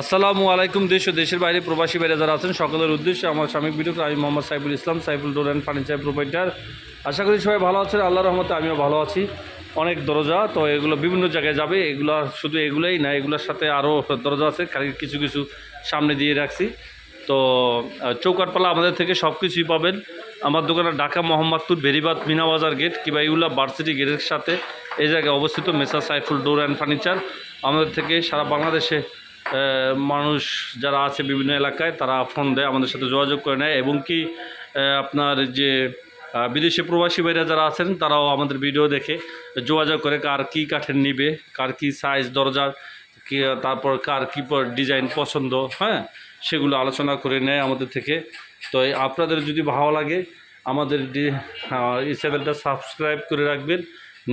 আসসালামু আলাইকুম দেশ ও দেশের বাইরে প্রবাসী বাইরে যারা আছেন, সকলের উদ্দেশ্যে আমার স্বামী ভিডিও আমি Mohammad Saiful Islam, Saiful door and furniture provider. আশা করি সবাই ভালো আছেন আল্লাহ রহমতে আমিও ভালো আছি। অনেক দরজা, তো এগুলো বিভিন্ন জায়গায় যাবে, এগুলো শুধু এগুলোই না, এগুলোর সাথে আরও দরজা আছে, খালি কিছু কিছু সামনে দিয়ে রাখছি। তো চৌকাটপালা আমাদের থেকে সব কিছুই পাবেন। আমার দোকানে ঢাকা মোহাম্মদপুর বেরিবাদ মিনাবাজার গেট কিংবা ইউলা ভার্সিটি গেটের সাথে এই জায়গায় অবস্থিত মেসা সাইফুল ডোর অ্যান্ড ফার্নিচার। আমাদের থেকে সারা বাংলাদেশে মানুষ যারা আছে বিভিন্ন এলাকায়, তারা ফোন দেয়, আমাদের সাথে যোগাযোগ করে নেয় এবং কি আপনার যে বিদেশি প্রবাসী ভাইরা যারা আছেন, তারাও আমাদের ভিডিও দেখে, যোগাযোগ করে কার কী কাঠের নিবে, কার কী সাইজ দরজার কি, তারপর কার কী ডিজাইন পছন্দ হ্যাঁ সেগুলো আলোচনা করে নেয় আমাদের থেকে। তো আপনাদের যদি ভালো লাগে, আমাদের এই চ্যানেলটা সাবস্ক্রাইব করে রাখবেন।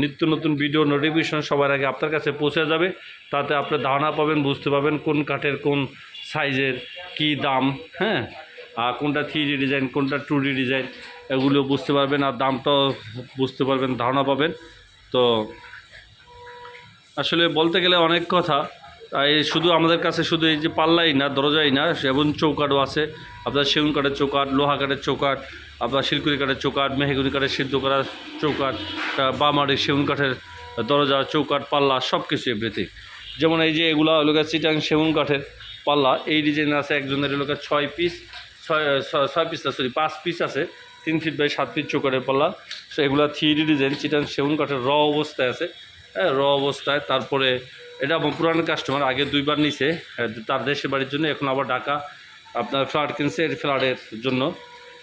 নিত্য নতুন ভিডিও নোটিফিকেশন সবার আগে আপনার কাছে পৌঁছে যাবে। তাতে আপনি ধারণা পাবেন, বুঝতে পারবেন কোন কাঠের, কোন সাইজের কি দাম হ্যাঁ? আর কোনটা থ্রি ডি ডিজাইন কোনটা টু ডি ডিজাইন এগুলো বুঝতে পারবেন আর দামটাও বুঝতে পারবেন, ধারণা পাবেন। তো আসলে বলতে গেলে অনেক কথা। এই শুধু আমাদের কাছে শুধু এই যে পাল্লাই না, দরজাই না এবং চৌকাটও আছে। আপনার সেগুন কাঠের চৌকাট লোহা কাঠের চৌকাট আপনার শিলকুড়ি কাঠের চৌকাট মেহেগুনি কাঠের সিদ্ধ করার চৌকাট বামারি সেগুন কাঠের দরজা চৌকাট পাল্লা সব কিছু এভরিথিং যেমন এই যে এগুলো হলো চিটাং সেগুন কাঠের পাল্লা, এই ডিজাইন আছে একজনের হলো ছয় পিস ছয়, ছয়- পিস সরি পাঁচ পিস আছে, তিন ফিট বাই সাত ফিট চৌকাটের পাল্লা। সো এগুলো থ্রি ডিজাইন চিটাং সেগুন কাঠের র অবস্থায় আছে। র অবস্থায়। তারপরে এটা আমার পুরানো কাস্টমার আগে দুইবার নিছে। হ্যাঁ, তার দেশের বাড়ির জন্য এখন আবার ঢাকা আপনার ফ্ল্যাট কিনছে এর ফ্ল্যাটের জন্য।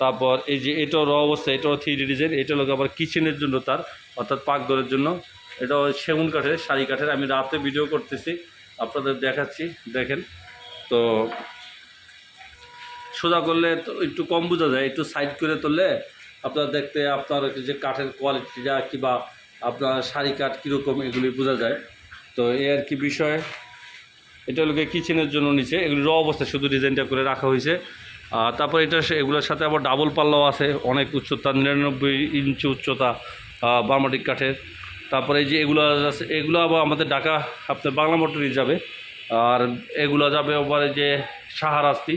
তারপর এই যে এটাও র অবস্থা এটাও থ্রি ডিজাইন এটা লোক আবার কিচেনের জন্য তার অর্থাৎ পাকঘরের জন্য। এটাও সেগুন কাঠের শাড়ি কাঠের। আমি রাতে ভিডিও করতেছি আপনাদের দেখাচ্ছি দেখেন। তো সোজা করলে একটু কম বোঝা যায় একটু সাইড করে তুললে আপনার দেখতে আপনার যে কাঠের কোয়ালিটিটা কিংবা আপনার শাড়ি কাঠ কীরকম এগুলি বোঝা যায়। তো এ আর কি বিষয়, এটা হলো কিচেনের জন্য নিচে, এগুলি র অবস্থায় শুধু ডিজাইনটা করে রাখা হয়েছে। আর তারপর এটা এগুলোর সাথে আবার ডাবল পাল্লাও আছে, অনেক উচ্চতা, নিরানব্বই ইঞ্চি উচ্চতা বার্মাটিক কাঠের। তারপরে এই যে এগুলো আছে, এগুলো আবার আমাদের ঢাকা, আপনার বাংলা মোটরই যাবে। আর এগুলো যাবে এই যে সাহারাস্তি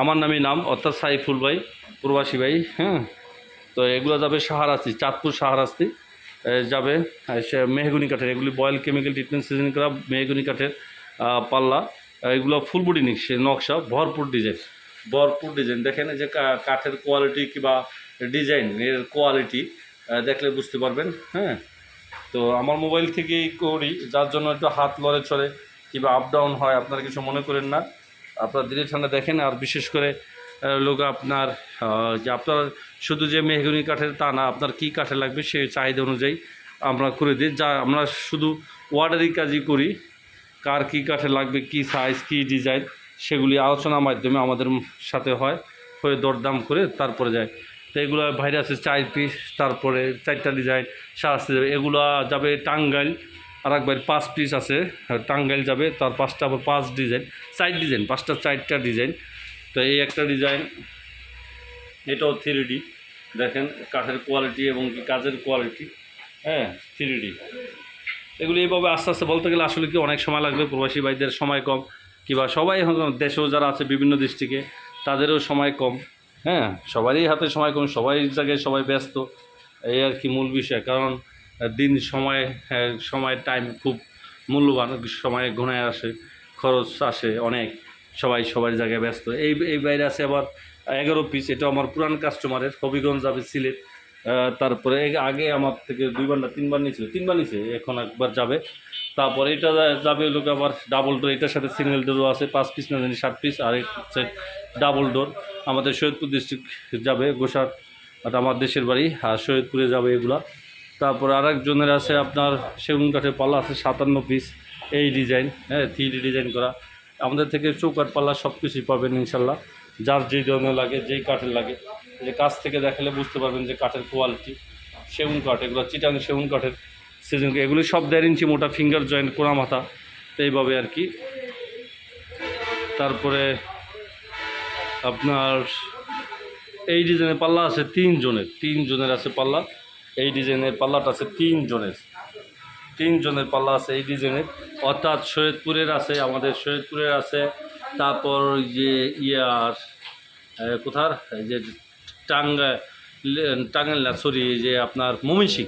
আমার নামই নাম, অর্থাৎ সাইফুল ভাই, প্রবাসী ভাই হ্যাঁ? তো এগুলো যাবে সাহারাস্তি চাঁদপুর সাহারাস্তি যাবে। সে মেহগুনি কাঠের, এগুলি বয়েল কেমিক্যাল ট্রিটমেন্ট সিজন করা মেহগুনি কাঠের পাল্লা এগুলো ফুলবডি নিচ্ছে নকশা, ভরপুর ডিজাইন ভরপুর ডিজাইন দেখেন যে কাঠের কোয়ালিটি কিংবা ডিজাইন এর কোয়ালিটি দেখলে বুঝতে পারবেন হ্যাঁ? তো আমার মোবাইল থেকেই করি, যার জন্য একটু হাত লড়ে চলে কিংবা আপ ডাউন হয়, আপনারা কিছু মনে করেন না। আপনার দিনে ঠান্ডা দেখেন, আর বিশেষ করে লোক আপনার যে আপনার শুধু যে মেহগুনি কাঠের তা না, আপনার কী কাঠের লাগবে সেই চাহিদা অনুযায়ী আমরা করে দিই। যা আমরা শুধু ওয়ার্ডারি কাজই করি, কার কী কাঠের লাগবে, কী সাইজ কী ডিজাইন সেগুলি আলোচনার মাধ্যমে আমাদের সাথে হয়, হয়ে দরদাম করে তারপরে যায়। তো এগুলো ভাইরাসে চার পিস তারপরে চারটা ডিজাইন সাজতে যাবে এগুলো যাবে টাঙ্গাইল আর একবার পাঁচ পিস আছে টাঙ্গাইল যাবে, তার পাঁচটা পাঁচ ডিজাইন চার ডিজাইন পাঁচটা চারটা ডিজাইন তো এই একটা ডিজাইন এটাও থ্রি দেখেন কাঠের কোয়ালিটি এবং কি কাজের কোয়ালিটি হ্যাঁ থ্রি এগুলো এইভাবে আস্তে আস্তে বলতে গেলে আসলে কি অনেক সময় লাগবে প্রবাসী ভাইদের সময় কম কিংবা সবাই দেশেও যারা আছে বিভিন্ন ডিস্ট্রিক্টে তাদেরও সময় কম হ্যাঁ সবারই হাতে সময় কম সবাই জায়গায় সবাই ব্যস্ত। এই আর কি মূল বিষয় কারণ দিন সময় হ্যাঁ, সময় টাইম খুব মূল্যবান সময় ঘনায় আসে খরচ আসে অনেক। সবাই সবার জায়গায় ব্যস্ত। এই এই বাইরে আছে আবার এগারো পিস এটা আমার পুরান কাস্টমারের হবিগঞ্জ যাবে সিলেট। তারপরে আগে আমার থেকে দুইবার না তিনবার নিয়েছিল তিনবার নিয়েছে, এখন একবার যাবে। তারপরে এটা যাবে লোক আবার ডাবল ডোর এটার সাথে সিঙ্গেল ডোরও আছে, পাঁচ পিস না জানি, সাত পিস আর সেট ডাবল ডোর আমাদের সৈয়দপুর ডিস্ট্রিক্ট যাবে গোসার আমার দেশের বাড়ি, আর সৈয়দপুরে যাবে এগুলা। তারপর আর একজনের আছে আপনার সেগুন কাঠের পাল্লা আছে, সাতান্ন পিস এই ডিজাইন হ্যাঁ থ্রি ডিজাইন করা। আমাদের থেকে চৌকাঠ পাল্লা সব কিছুই পাবেন ইনশাল্লাহ। যার যেই ধরনের লাগে, যেই কাঠের লাগে। যে কাছ থেকে দেখালে বুঝতে পারবেন যে কাঠের কোয়ালিটি সেগুন কাঠ, এগুলো চিটাং সেগুন কাঠের সেগুন এগুলি সব দেড় ইঞ্চি মোটা ফিঙ্গার জয়েন্ট কোনা মাথা, এইভাবে আর কি। তারপরে আপনার এই ডিজাইনের পাল্লা আছে তিন জনের তিন জনের আছে পাল্লা। এই ডিজাইনের পাল্লাটা আছে তিন জনের তিন জনের পাল্লা আছে, এই ডিজাইনের অর্থাৎ সৈয়দপুরের আছে, আমাদের সৈয়দপুরের আছে। তারপর যে ইয়ার কোথার? যে টাঙ্গা টাঙ্গাইল না সরি যে আপনার মমিন সিং।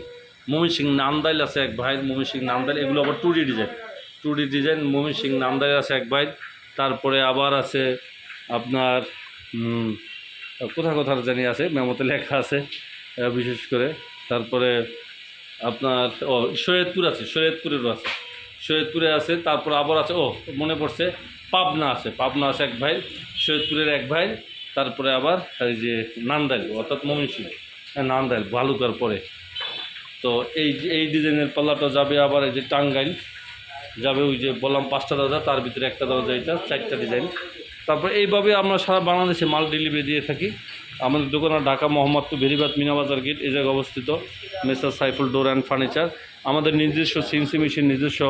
মমিন সিং নামদাইল আছে এক ভাই, মমিন সিং নামদাইল, এগুলো আবার two D design. Two D design, Mymensingh Nandail আছে এক ভাই। তারপরে আবার আছে আপনার কোথা কোথার জানি আছে, মেমোতে লেখা আছে বিশেষ করে। তারপরে আপনার, ও, সৈয়দপুর আছে, সৈয়দপুরেরও আছে। সৈয়দপুরে আছে, তারপর আবার আছে, ও, মনে পড়ছে, পাবনা আছে। পাবনা আছে এক ভাই, সৈয়দপুরের এক ভাই, তারপরে আবার এই যে নান্দাইল, অর্থাৎ মমিনসিং নান্দাইল, ভালুকার পরে। তো এই এই ডিজাইনের পাল্লাটা যাবে আবার এই যে টাঙ্গাইল, যাবে ওই যে বললাম পাঁচটা দরজা, তার ভিতরে একটা দরজা, এটা চারটা ডিজাইন। তারপর এইভাবে আমরা সারা বাংলাদেশে মাল ডেলিভারি দিয়ে থাকি। আমাদের দোকান ঢাকা মোহাম্মদপুর ভেরিবাদ মিনাবাজার গেট, এই জায়গায় অবস্থিত। মেসার সাইফুল ডোর অ্যান্ড ফার্নিচার। আমাদের নিজস্ব সিএনসি মেশিন, নিজস্ব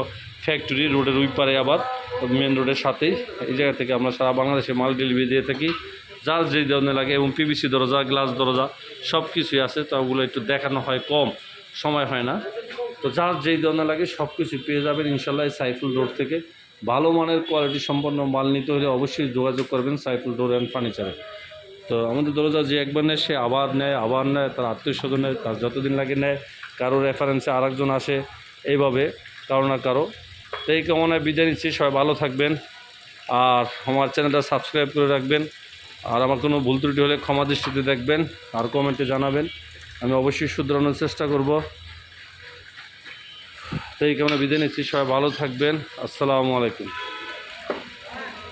ফ্যাক্টরি, রোডের ওই পারে আবার মেন রোডের সাথেই। এই জায়গা থেকে আমরা সারা বাংলাদেশে মাল ডেলিভারি দিয়ে থাকি। যার যে ধরনের লাগে, এবং পিভিসি দরজা, গ্লাস দরজা সব কিছুই আছে, তো ওগুলো একটু দেখানো হয় কম, সময় হয় না। তো যার যেই ধরনের লাগে সব কিছু পেয়ে যাবেন ইনশাল্লাহ এই সাইফুল রোড থেকে। ভালো মানের কোয়ালিটি সম্পন্ন মাল নিতে হলে অবশ্যই যোগাযোগ করবেন সাইফুল ডোর অ্যান্ড ফার্নিচারে। তো আমাদের দরজা যে একবার নেয়, সে আবার নেয় আবার নেয়, তার আত্মীয় স্বজন নেয়, তার যতদিন লাগে নেয় কারও রেফারেন্সে আরেকজন আসে, এইভাবে, কারও না কারও। তো এই কামনায় বিদায় নিচ্ছি, সবাই ভালো থাকবেন। আর আমার চ্যানেলটা সাবস্ক্রাইব করে রাখবেন। আর আমার কোনো ভুল ত্রুটি হলে ক্ষমা দৃষ্টিতে দেখবেন, আর কমেন্টে জানাবেন। আমি অবশ্যই শুধরানোর চেষ্টা করব। তো এই কামনা বিদায় নিচ্ছি, সবাই ভালো থাকবেন। আসসালামু আলাইকুম।